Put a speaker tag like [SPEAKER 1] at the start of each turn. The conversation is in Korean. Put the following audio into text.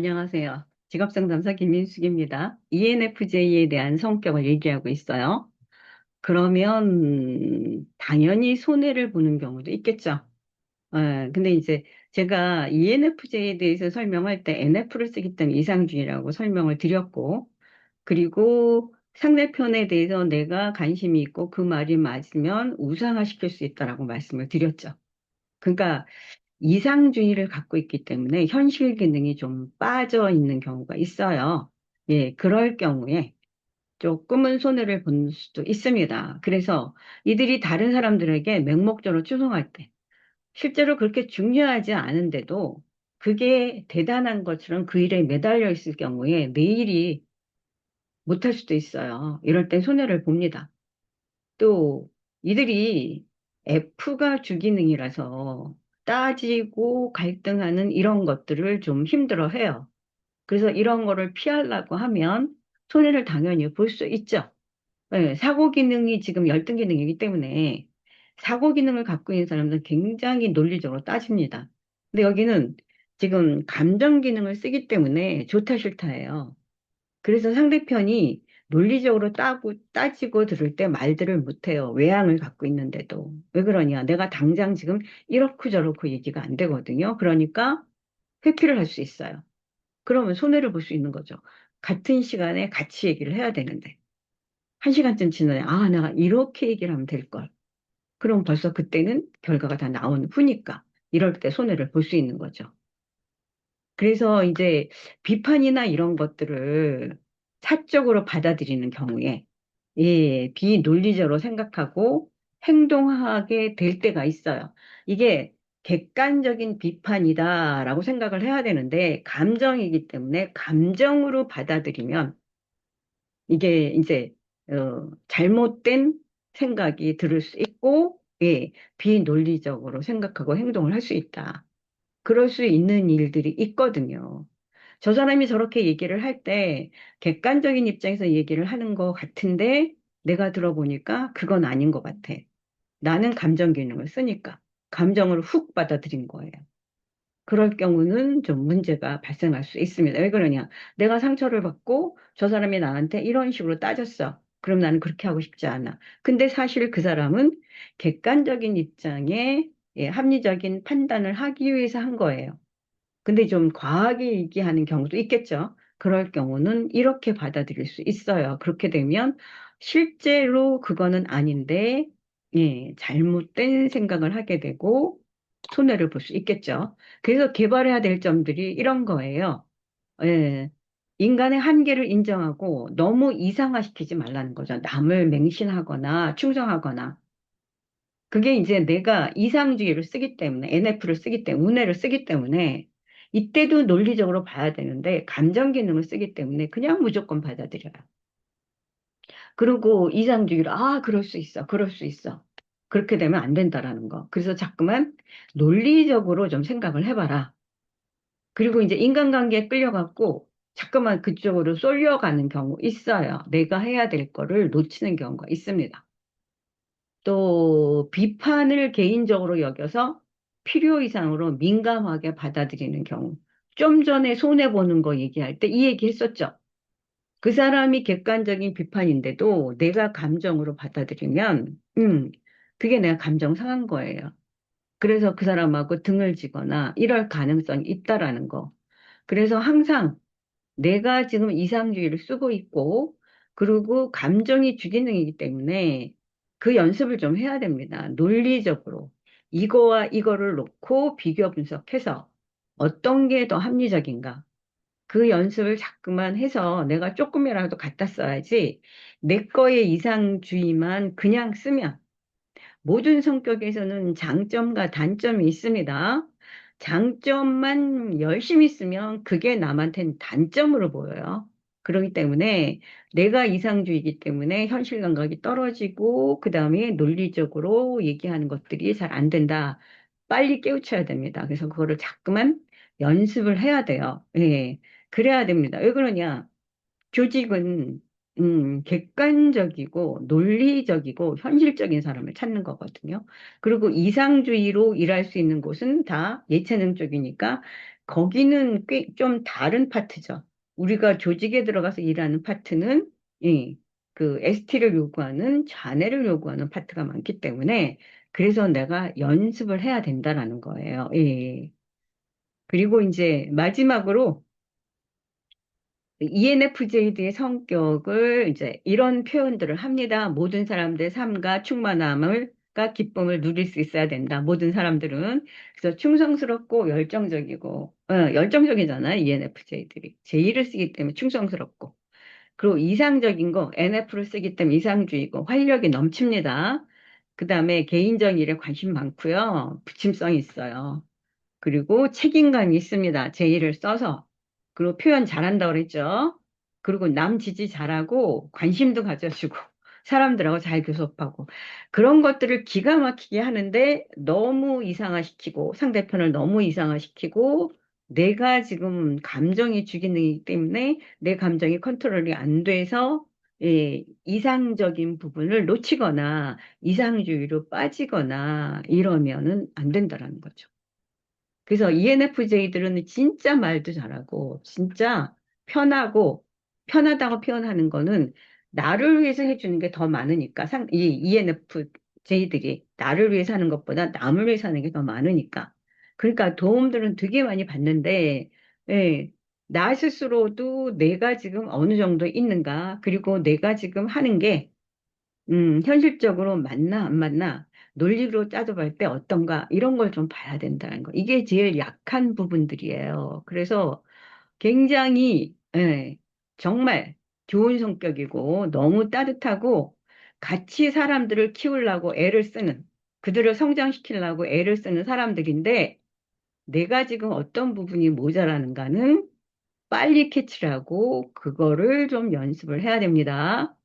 [SPEAKER 1] 안녕하세요. 직업상담사 김민숙입니다. ENFJ에 대한 성격을 얘기하고 있어요. 그러면 당연히 손해를 보는 경우도 있겠죠. 예, 근데 이제 제가 ENFJ에 대해서 설명할 때 NF를 쓰기 때문에 이상주의라고 설명을 드렸고, 그리고 상대편에 대해서 내가 관심이 있고 그 말이 맞으면 우상화시킬 수 있다라고 말씀을 드렸죠. 그러니까 이상주의를 갖고 있기 때문에 현실 기능이 좀 빠져 있는 경우가 있어요. 예, 그럴 경우에 조금은 손해를 본 수도 있습니다. 그래서 이들이 다른 사람들에게 맹목적으로 추송할 때, 실제로 그렇게 중요하지 않은데도 그게 대단한 것처럼 그 일에 매달려 있을 경우에 내일이 못할 수도 있어요. 이럴 땐 손해를 봅니다. 또 이들이 F가 주기능이라서 따지고 갈등하는 이런 것들을 좀 힘들어 해요. 그래서 이런 거를 피하려고 하면 손해를 당연히 볼 수 있죠. 네, 사고 기능이 지금 열등 기능이기 때문에 사고 기능을 갖고 있는 사람들은 굉장히 논리적으로 따집니다. 근데 여기는 지금 감정 기능을 쓰기 때문에 좋다 싫다예요. 그래서 상대편이 논리적으로 따고, 따지고 들을 때 말들을 못해요. 외향을 갖고 있는데도. 왜 그러냐. 내가 당장 지금 이렇고 저렇고 얘기가 안 되거든요. 그러니까 회피를 할 수 있어요. 그러면 손해를 볼 수 있는 거죠. 같은 시간에 같이 얘기를 해야 되는데. 한 시간쯤 지나야, 아, 내가 이렇게 얘기를 하면 될걸. 그럼 벌써 그때는 결과가 다 나온 후니까. 이럴 때 손해를 볼 수 있는 거죠. 그래서 이제 비판이나 이런 것들을 사적으로 받아들이는 경우에 예, 비논리적으로 생각하고 행동하게 될 때가 있어요. 이게 객관적인 비판이다라고 생각을 해야 되는데 감정이기 때문에 감정으로 받아들이면 이게 이제 어, 잘못된 생각이 들을 수 있고 예, 비논리적으로 생각하고 행동을 할 수 있다. 그럴 수 있는 일들이 있거든요. 저 사람이 저렇게 얘기를 할 때 객관적인 입장에서 얘기를 하는 것 같은데 내가 들어보니까 그건 아닌 것 같아. 나는 감정 기능을 쓰니까 감정을 훅 받아들인 거예요. 그럴 경우는 좀 문제가 발생할 수 있습니다. 왜 그러냐? 내가 상처를 받고 저 사람이 나한테 이런 식으로 따졌어. 그럼 나는 그렇게 하고 싶지 않아. 근데 사실 그 사람은 객관적인 입장에 예, 합리적인 판단을 하기 위해서 한 거예요. 근데 좀 과하게 얘기하는 경우도 있겠죠. 그럴 경우는 이렇게 받아들일 수 있어요. 그렇게 되면 실제로 그거는 아닌데, 예, 잘못된 생각을 하게 되고 손해를 볼 수 있겠죠. 그래서 개발해야 될 점들이 이런 거예요. 예, 인간의 한계를 인정하고 너무 이상화시키지 말라는 거죠. 남을 맹신하거나 충성하거나. 그게 이제 내가 이상주의를 쓰기 때문에, NF를 쓰기 때문에, 운해를 쓰기 때문에, 이때도 논리적으로 봐야 되는데, 감정 기능을 쓰기 때문에 그냥 무조건 받아들여요. 그리고 이상주의를, 아, 그럴 수 있어, 그럴 수 있어. 그렇게 되면 안 된다라는 거. 그래서 자꾸만 논리적으로 좀 생각을 해봐라. 그리고 이제 인간관계에 끌려갖고, 자꾸만 그쪽으로 쏠려가는 경우 있어요. 내가 해야 될 거를 놓치는 경우가 있습니다. 또 비판을 개인적으로 여겨서 필요 이상으로 민감하게 받아들이는 경우. 좀 전에 손해보는 거 얘기할 때 이 얘기 했었죠. 그 사람이 객관적인 비판인데도 내가 감정으로 받아들이면, 음, 그게 내가 감정 상한 거예요. 그래서 그 사람하고 등을 지거나 이럴 가능성이 있다라는 거. 그래서 항상 내가 지금 이상주의를 쓰고 있고, 그리고 감정이 주기능이기 때문에 그 연습을 좀 해야 됩니다. 논리적으로. 이거와 이거를 놓고 비교 분석해서 어떤 게 더 합리적인가. 그 연습을 자꾸만 해서 내가 조금이라도 갖다 써야지 내 거의 이상주의만 그냥 쓰면 모든 성격에서는 장점과 단점이 있습니다. 장점만 열심히 쓰면 그게 남한테는 단점으로 보여요. 그렇기 때문에 내가 이상주의이기 때문에 현실 감각이 떨어지고 그 다음에 논리적으로 얘기하는 것들이 잘 안 된다. 빨리 깨우쳐야 됩니다. 그래서 그거를 자꾸만 연습을 해야 돼요. 예. 그래야 됩니다. 왜 그러냐? 조직은 음, 객관적이고 논리적이고 현실적인 사람을 찾는 거거든요. 그리고 이상주의로 일할 수 있는 곳은 다 예체능 쪽이니까 거기는 꽤 좀 다른 파트죠. 우리가 조직에 들어가서 일하는 파트는 예, 그 ST를 요구하는 자뇌를 요구하는 파트가 많기 때문에 그래서 내가 연습을 해야 된다라는 거예요. 예. 그리고 이제 마지막으로 ENFJ들의 성격을 이제 이런 표현들을 합니다. 모든 사람들의 삶과 충만함을, 과 기쁨을 누릴 수 있어야 된다. 모든 사람들은. 그래서 충성스럽고 열정적이고, 어, 열정적이잖아요. ENFJ들이. 제2를 쓰기 때문에 충성스럽고. 그리고 이상적인 거, NF를 쓰기 때문에 이상주의고, 활력이 넘칩니다. 그 다음에 개인적 일에 관심 많고요. 부침성이 있어요. 그리고 책임감이 있습니다. 제 일을 써서. 그리고 표현 잘한다고 그랬죠. 그리고 남 지지 잘하고 관심도 가져주고 사람들하고 잘 교섭하고 그런 것들을 기가 막히게 하는데 너무 이상화시키고 상대편을 너무 이상화시키고 내가 지금 감정이 주기능이기 때문에 내 감정이 컨트롤이 안 돼서 예, 이상적인 부분을 놓치거나 이상주의로 빠지거나 이러면은 안 된다라는 거죠. 그래서 ENFJ들은 진짜 말도 잘하고, 진짜 편하고, 편하다고 표현하는 거는 나를 위해서 해주는 게 더 많으니까, 상, 이 ENFJ들이 나를 위해서 하는 것보다 남을 위해서 하는 게 더 많으니까. 그러니까 도움들은 되게 많이 받는데, 예, 나 스스로도 내가 지금 어느 정도 있는가, 그리고 내가 지금 하는 게 음, 현실적으로 맞나 안 맞나 논리로 따져볼 때 어떤가 이런 걸 좀 봐야 된다는 거. 이게 제일 약한 부분들이에요. 그래서 굉장히 예, 정말 좋은 성격이고 너무 따뜻하고 같이 사람들을 키우려고 애를 쓰는 그들을 성장시키려고 애를 쓰는 사람들인데 내가 지금 어떤 부분이 모자라는가는 빨리 캐치를 하고 그거를 좀 연습을 해야 됩니다.